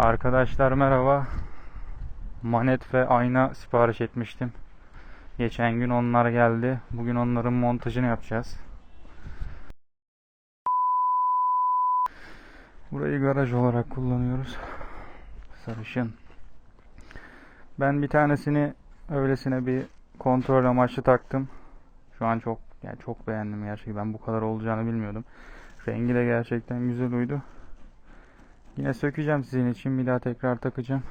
Arkadaşlar merhaba. Manet ve ayna sipariş etmiştim. Geçen gün onlar geldi. Bugün onların montajını yapacağız. Burayı garaj olarak kullanıyoruz. Sarışın. Ben bir tanesini öylesine bir kontrol amaçlı taktım. Şu an çok yani çok beğendim gerçekten. Ben bu kadar olacağını bilmiyordum. Rengi de gerçekten güzel uydu. Yine sökeceğim sizin için. Bir daha tekrar takacağım.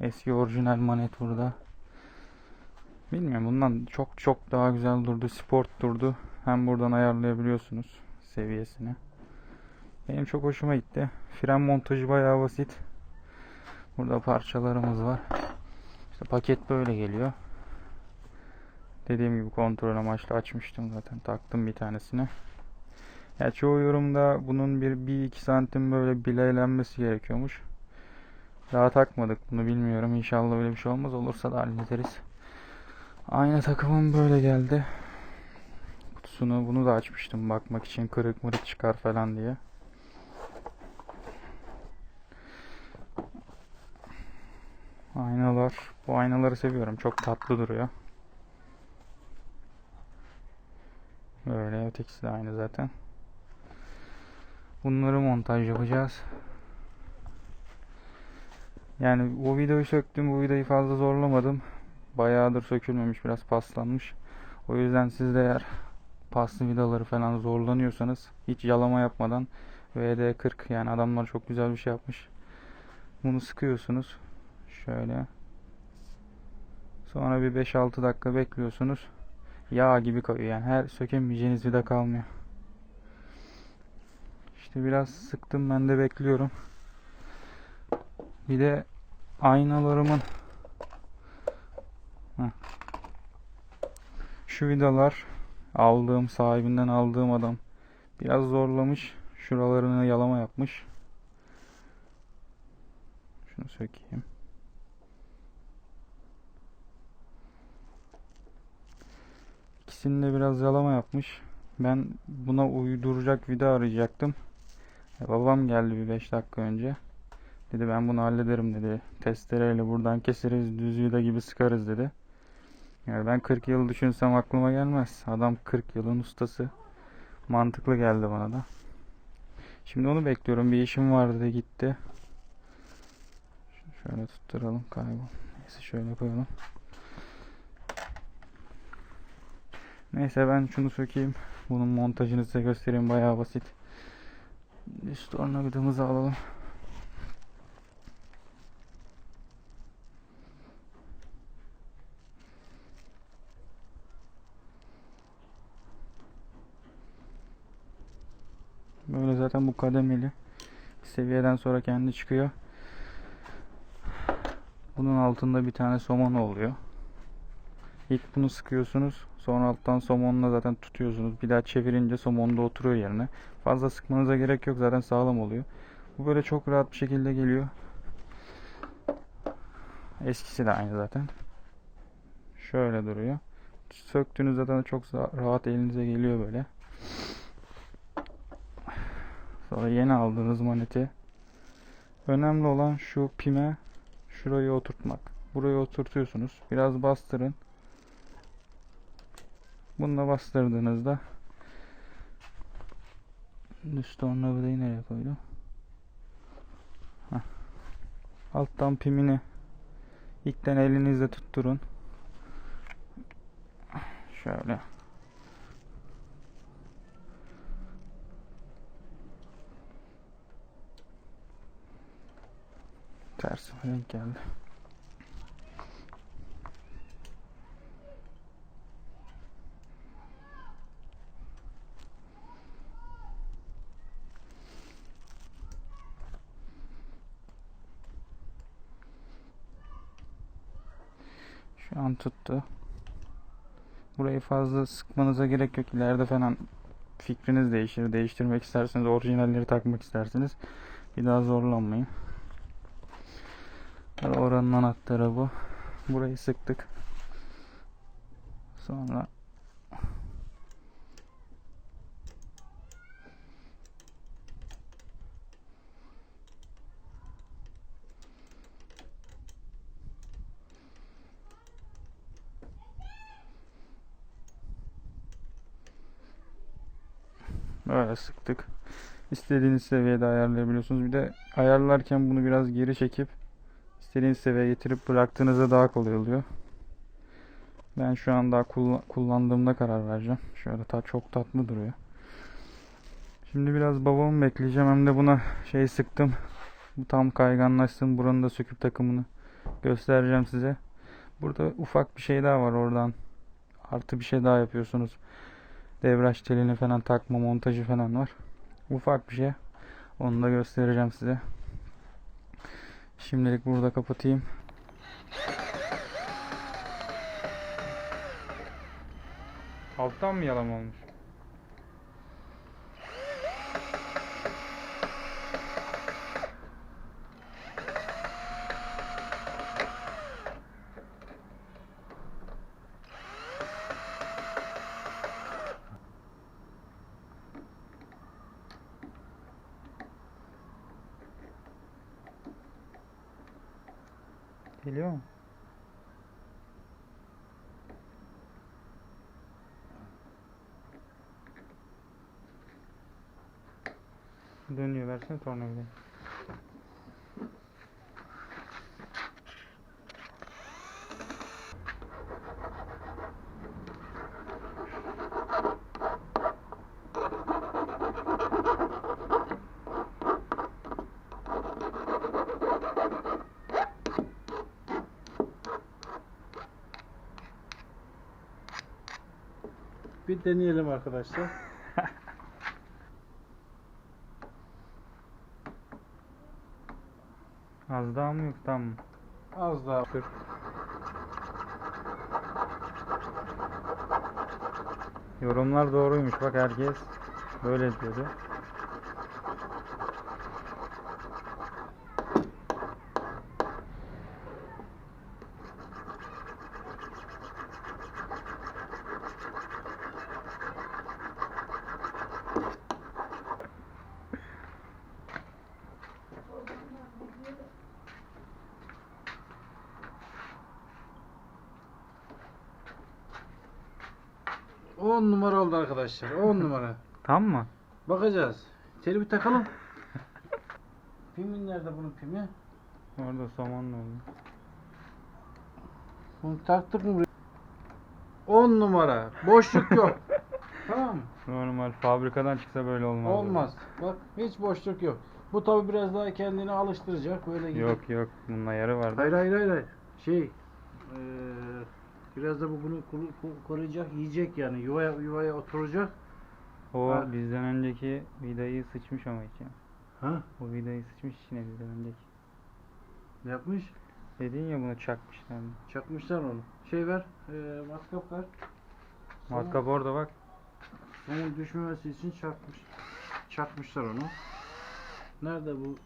Eski orijinal manet burada. Bilmiyorum bundan çok çok daha güzel durdu. Sport durdu. Hem buradan ayarlayabiliyorsunuz seviyesini. Benim çok hoşuma gitti. Fren montajı bayağı basit. Burada parçalarımız var. İşte paket böyle geliyor. Dediğim gibi kontrol amaçlı açmıştım zaten. Taktım bir tanesini. Ya çoğu yorumda bunun bir, bir iki santim böyle bileylenmesi gerekiyormuş. Daha takmadık bunu bilmiyorum. İnşallah öyle bir şey olmaz. Olursa da hallederiz. Aynı takımım böyle geldi. Kutusunu bunu da açmıştım bakmak için kırık mırık çıkar falan diye. Aynalar. Bu aynaları seviyorum. Çok tatlı duruyor. Böyle ötekisi de aynı zaten. Bunları montaj yapacağız. Yani bu videoyu söktüm. Bu videoyu fazla zorlamadım. Bayağıdır sökülmemiş. Biraz paslanmış. O yüzden siz de eğer paslı vidaları falan zorlanıyorsanız hiç yalama yapmadan VD40 yani adamlar çok güzel bir şey yapmış. Bunu sıkıyorsunuz. Şöyle. Sonra bir 5-6 dakika bekliyorsunuz. Yağ gibi koyuyor yani her sökemeyeceğiniz vida kalmıyor. İşte biraz sıktım ben de bekliyorum. Bir de aynalarımın şu vidalar aldığım sahibinden aldığım adam biraz zorlamış. Şuralarını yalama yapmış. Şunu sökeyim. İkisini de biraz yalama yapmış. Ben buna uyduracak vida arayacaktım. Babam geldi bir 5 dakika önce. Dedi ben bunu hallederim dedi. Testereyle buradan keseriz düz vida gibi sıkarız dedi. Yani ben 40 yıl düşünsem aklıma gelmez. Adam 40 yılın ustası. Mantıklı geldi bana da. Şimdi onu bekliyorum. Bir işim vardı da gitti. Şöyle tutturalım kaybol. Neyse şöyle koyalım. Neyse ben şunu sökeyim. Bunun montajını size göstereyim. Bayağı basit. Üst tornavidamızı alalım. Böyle zaten bu kademeli. Seviyeden sonra kendi çıkıyor. Bunun altında bir tane somon oluyor. İlk bunu sıkıyorsunuz. Sonra alttan somonla zaten tutuyorsunuz. Bir daha çevirince somon da oturuyor yerine. Fazla sıkmanıza gerek yok. Zaten sağlam oluyor. Bu böyle çok rahat bir şekilde geliyor. Eskisi de aynı zaten. Şöyle duruyor. Söktüğünüz zaten çok rahat elinize geliyor böyle. Sonra yeni aldığınız maneti. Önemli olan şu pime şurayı oturtmak. Burayı oturtuyorsunuz. Biraz bastırın. Bununla bastırdığınızda üst tornavidayı nereye koydum? Heh. Alttan pimini ilkten elinizle tutturun. Şöyle. Ters renk geldi. Şu an tuttu. Burayı fazla sıkmanıza gerek yok. İleride falan fikriniz değişir. Değiştirmek isterseniz orijinalleri takmak isterseniz bir daha zorlanmayın. Oranın anahtarı bu. Burayı sıktık. Sonra Böyle sıktık. İstediğiniz seviyede ayarlayabiliyorsunuz. Bir de ayarlarken bunu biraz geri çekip istediğiniz seviyeye getirip bıraktığınızda daha kolay oluyor. Ben şu an daha kulla- kullandığımda karar vereceğim. Şöyle ta çok tatlı duruyor. Şimdi biraz babamı bekleyeceğim. Hem de buna şey sıktım. Bu tam kayganlaşsın. Buranın da söküp takımını göstereceğim size. Burada ufak bir şey daha var oradan. Artı bir şey daha yapıyorsunuz. Devraj telini falan takma montajı falan var. Ufak bir şey. Onu da göstereceğim size. Şimdilik burada kapatayım. Alttan mı yalan olmuş? Geliyor mu? Dönüyor versene tornavidayı. Bir deneyelim arkadaşlar. Az daha mı yok tam mı? Az daha. Dur. Yorumlar doğruymuş bak herkes böyle diyordu. On numara oldu arkadaşlar. 10 numara. Tam mı? Bakacağız. Teli bir takalım. Pimin nerede bunun pimi? Orada somonla oldu. Bunu taktık mı buraya? 10 numara. Boşluk yok. tamam mı? Normal fabrikadan çıksa böyle olmaz. Olmaz. Bak hiç boşluk yok. Bu tabi biraz daha kendini alıştıracak. Böyle gidip- Yok yok bunun ayarı vardı. Hayır hayır hayır. hayır. Şey eee, biraz da bu bunu koruyacak, yiyecek yani yuvaya yuvaya oturacak. O Ha. bizden önceki vidayı sıçmış ama içine. Ha? O vidayı sıçmış içine bizden önceki. Ne yapmış? Dedin ya bunu çakmışlar. Çakmışlar onu. Şey ver, eee matkap ver. Matkap orada bak. Somun düşmemesi için çakmış. Çakmışlar onu. Nerede bu?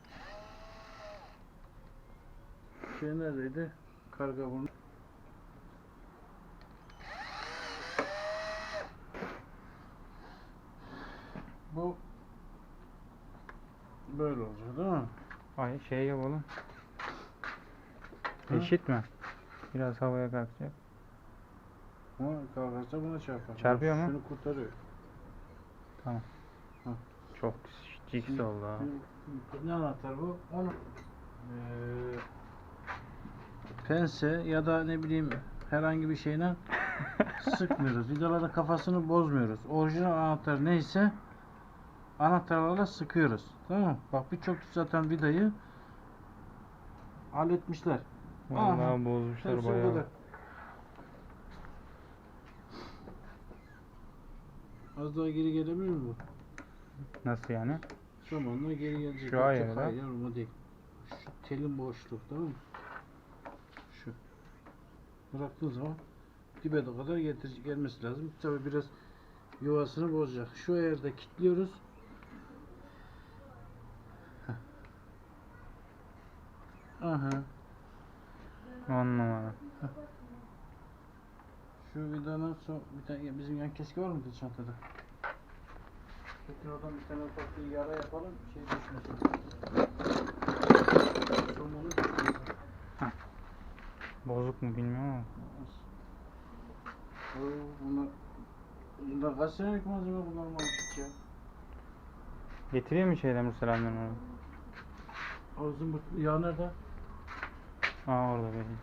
Şey neredeydi? Karga burnu. Bu böyle olacak değil mi? Ay şey yap oğlum. Hı? Eşit mi? Biraz havaya kalkacak. Ama kalkarsa buna çarpar. Çarpıyor mu? Şunu kurtarıyor. Çok ciks oldu ha. Ne anahtar bu? Onu eee pense ya da ne bileyim herhangi bir şeyle sıkmıyoruz. Vidaların kafasını bozmuyoruz. Orijinal anahtar neyse anahtarlarla sıkıyoruz. Tamam mı? Bak birçok zaten vidayı halletmişler. Vallahi Aha. bozmuşlar bayağı. kadar. Az daha geri gelebilir mi bu? Nasıl yani? Zamanla geri gelecek. Şu. Hayır o değil. Şu telin boşluk tamam mı? Şu. Bıraktığın zaman dibe de kadar getir gelmesi lazım. Tabi biraz yuvasını bozacak. Şu yerde kilitliyoruz. Aha. On numara. Şu vidanın son bir tane bizim yan keski var mıydı çantada? Peki oradan bir tane ufak bir yara yapalım şey düşmesin. Somonu düşmesin. Bozuk mu bilmiyorum ama. Oo, bunlar bunlar kaç senelik malzeme bunlar market ya? Getireyim mi şeyden Müselam'dan onu? Ağzın bu yağ nerede? Aa orada benim.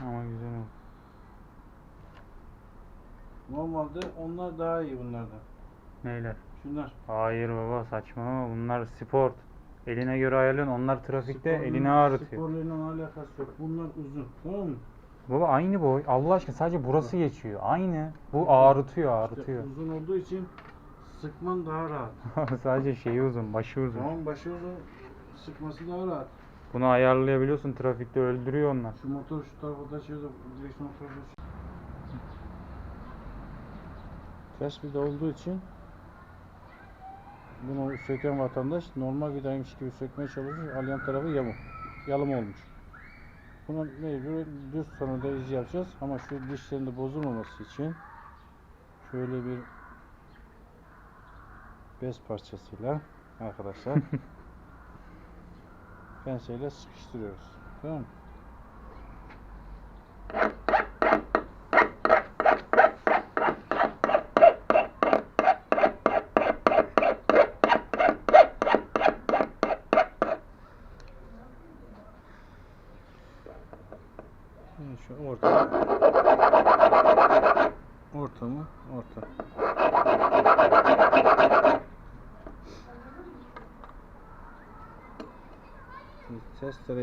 Ama güzel oldu. Normalde onlar daha iyi bunlardan. Neyler? Şunlar. Hayır baba saçmalama bunlar sport. Eline göre ayarlıyorsun. Onlar trafikte Sporla- elini ağrıtıyor. Sporla alakası yok. Bunlar uzun. Tamam mı? Baba aynı boy. Allah aşkına sadece burası geçiyor. Aynı. Bu ağrıtıyor, İşte ağrıtıyor. uzun olduğu için sıkman daha rahat. sadece şeyi uzun, başı uzun. Tamam başı uzun. Sıkması daha rahat. Bunu ayarlayabiliyorsun. Trafikte öldürüyor onlar. Şu motor şu tarafa da şöyle direksiyon tarafa Ters vida olduğu için bunu söken vatandaş normal vidaymış gibi sökmeye çalışıyor. Alyan tarafı yamuk. Yalım olmuş. Buna mecbur düz sonunda iz yapacağız ama şu dişlerin de bozulmaması için şöyle bir bez parçasıyla arkadaşlar penseyle sıkıştırıyoruz. Tamam mı? Şimdi şu orta. Orta mı? Orta. Şimdi testere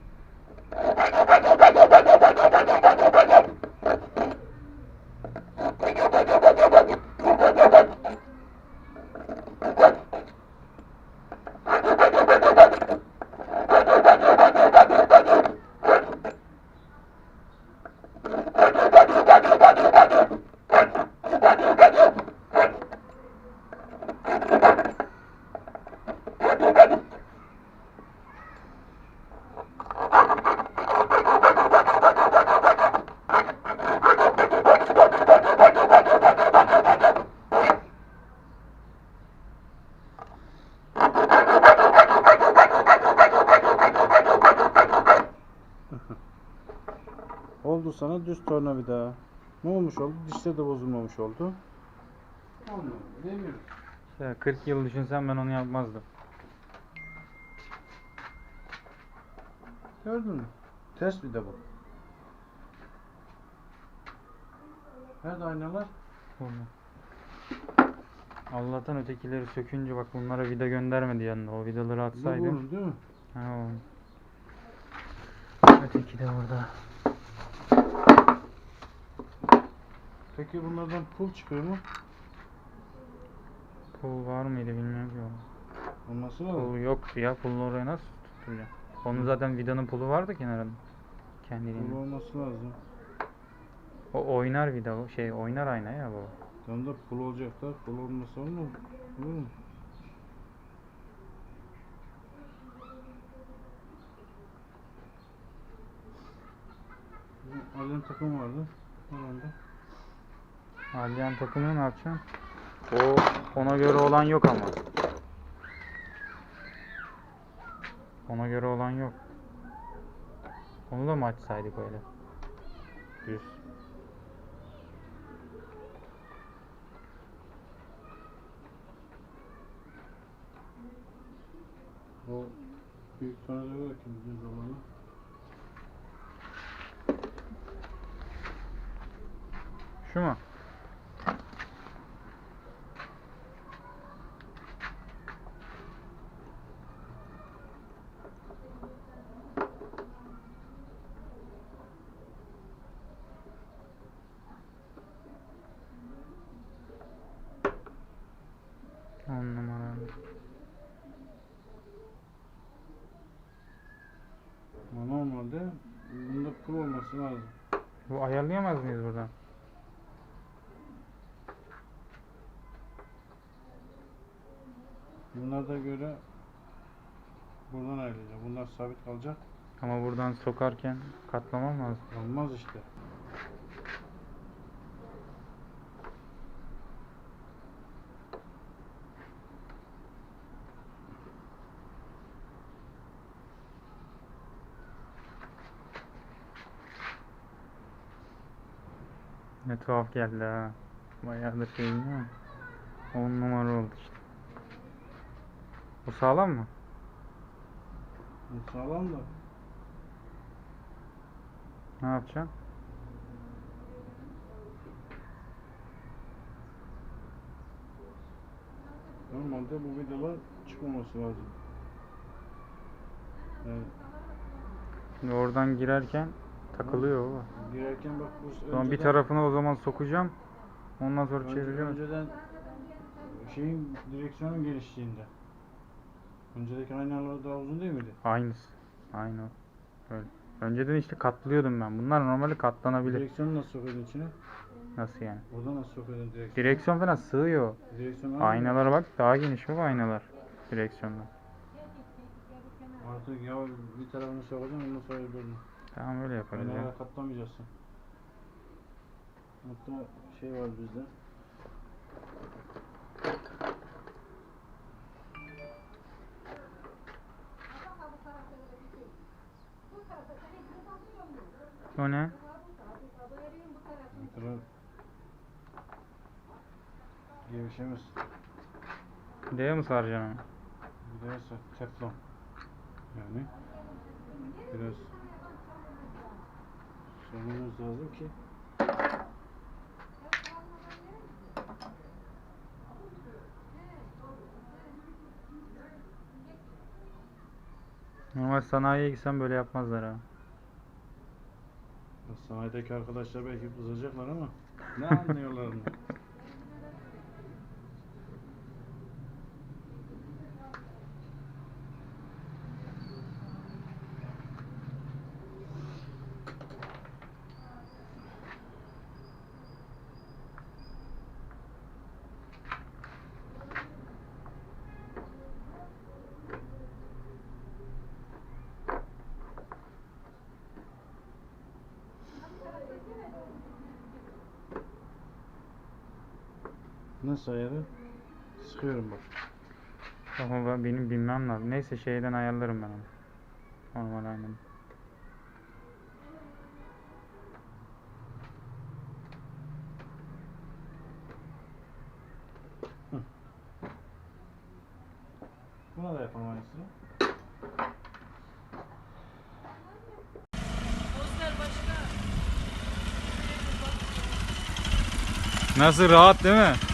sana düz tornavida. Ne olmuş oldu? Dişler de bozulmamış oldu. Olmuyor. Demiyoruz. Ya 40 yıl düşünsem ben onu yapmazdım. Gördün mü? Ters vida bu. Nerede aynalar? Burada. Allah'tan ötekileri sökünce bak bunlara vida göndermedi yanına. O vidaları Bu atsaydı. bunun değil mi? Ha, o. Öteki de orada. Peki bunlardan pul çıkıyor mu? Pul var mıydı bilmiyorum ki. Olması lazım. Pul yoktu ya. Pulunu oraya nasıl tutturacağım? Onun zaten vidanın pulu vardı kenarında. Pul Kendiliğinden. olması lazım. O oynar vida o şey oynar ayna ya bu. Tam da pul olacak da pul olmasa olmaz. Olur mu? Alem takım vardı. Herhalde. Alyan takımı ne yapacaksın? O ona göre olan yok ama. Ona göre olan yok. Onu da mı açsaydık öyle? Düz. O büyük tornavida bakayım düz olanı. Şu mu? Atlayamaz mıyız buradan? Bunlar da göre buradan ayrılacak. Bunlar sabit kalacak. Ama buradan sokarken katlamam lazım. Olmaz işte. Ne tuhaf geldi ha. Bayağı da şey değil mi? 10 numara oldu işte. Bu sağlam mı? Bu sağlam da. Ne yapacaksın? Normalde bu vidalar çıkmaması lazım. Evet. Şimdi oradan girerken takılıyor baba. Girerken bak bu O zaman bir önceden- tarafına o zaman sokacağım. Ondan sonra önce- çevireceğim. Önceden şeyin direksiyonun genişliğinde. Öncedeki aynalar daha uzun değil miydi? Aynısı. Aynı o. Öyle. Önceden işte katlıyordum ben. Bunlar normalde katlanabilir. Direksiyonu nasıl sokuyordun içine? Nasıl yani? Oradan nasıl sokuyordun direksiyonu? Direksiyon falan sığıyor. Direksiyon aynı. Aynalara bak daha geniş bu aynalar. Direksiyonda. Artık ya bir tarafını sokacaksın ondan sonra öbürünü. Tamam öyle yaparız ya. Aynalara katlamayacaksın. Hatta şey var bizde. O ne? Taraf gevşemez. D'ye mi saracaksın ise teflon. Yani biraz sormamız lazım ki Normal sanayiye gitsem böyle yapmazlar ha. sanayideki arkadaşlar belki kızacaklar ama ne anlıyorlar mı? Nasıl ayarı? Sıkıyorum bak. Ama ben, benim bilmem lazım. Neyse şeyden ayarlarım ben onu. Normal aynen. Buna da yapalım aynısını. Nasıl rahat değil mi?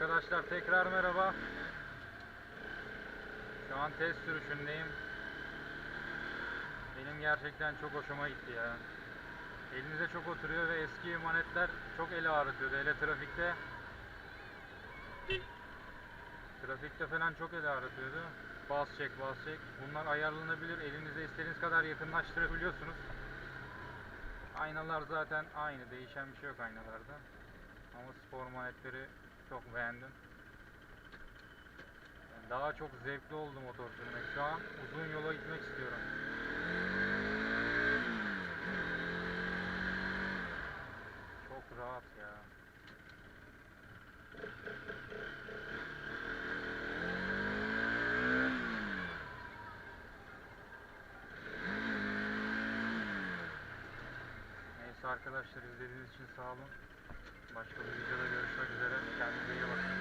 Arkadaşlar tekrar merhaba. Şu an test sürüşündeyim. Benim gerçekten çok hoşuma gitti ya. Elinize çok oturuyor ve eski manetler çok eli ağrıtıyordu. Hele trafikte. Trafikte falan çok eli ağrıtıyordu. Bas çek bas çek. Bunlar ayarlanabilir. Elinize istediğiniz kadar yakınlaştırabiliyorsunuz. Aynalar zaten aynı. Değişen bir şey yok aynalarda. Ama spor manetleri çok beğendim. Daha çok zevkli oldu motor sürmek. Şu an uzun yola gitmek istiyorum. Çok rahat ya. Neyse arkadaşlar izlediğiniz için sağ olun. Başka bir videoda görüşmek üzere. Kendinize iyi bakın.